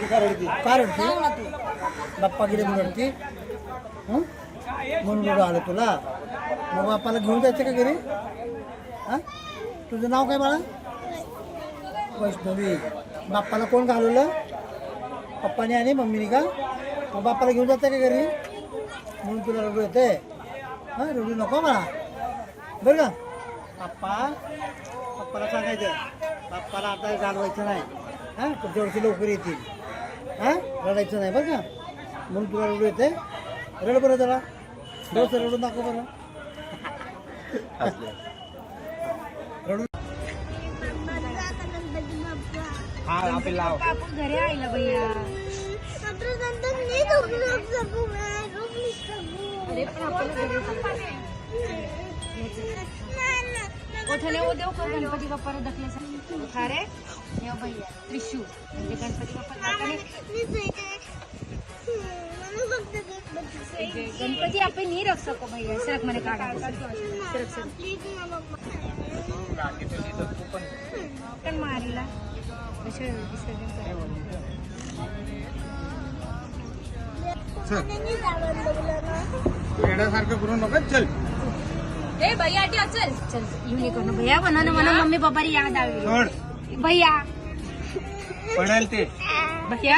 काय रडती? बाप्पा गेले म्हणून रडती. म्हणून आलं तुला. मग बाप्पाला घेऊन जायचं का घरी? हा? तुझं नाव काय बाळा? वैष्णवी. बाप्पाला कोण घालवलं? पप्पाने आणि मम्मीने का? मग बाप्पाला घेऊन जायचं का घरी? म्हणून तुला रडू येते हां? रडू नको मला बरं का? पप्पा पप्पाला सांगायचं. बाप्पाला आता घालवायचं नाही. हां? पुढच्या वर्षी लवकर येतील. हां? रडायचं नाही बरं का? म्हणून तुला रडू येते रड बरं जरा. बस रडू नको बरं. रडू. हा आपली लाव. आपण घरी आईला भैया. अरे पण आपल्याला घरी कोठले ओ देव का गणपती बाप्पाला दखल्यासाठी अरे हे भैया त्रिशू. म्हणजे गणपती बाप्पा काकाने गणपती आपण नाही रख सको भैया सरक म्हणे काढा. सरक सरक पण मारीला. विसर्जन विसर्जन करायला. येण्यासारखं करू नका चल. ए भैया टी चल चल युनिकॉर्न भैया म्हणा ना म्हणा मम्मी पप्पा याद आली सोड भैया पडेल ते भैया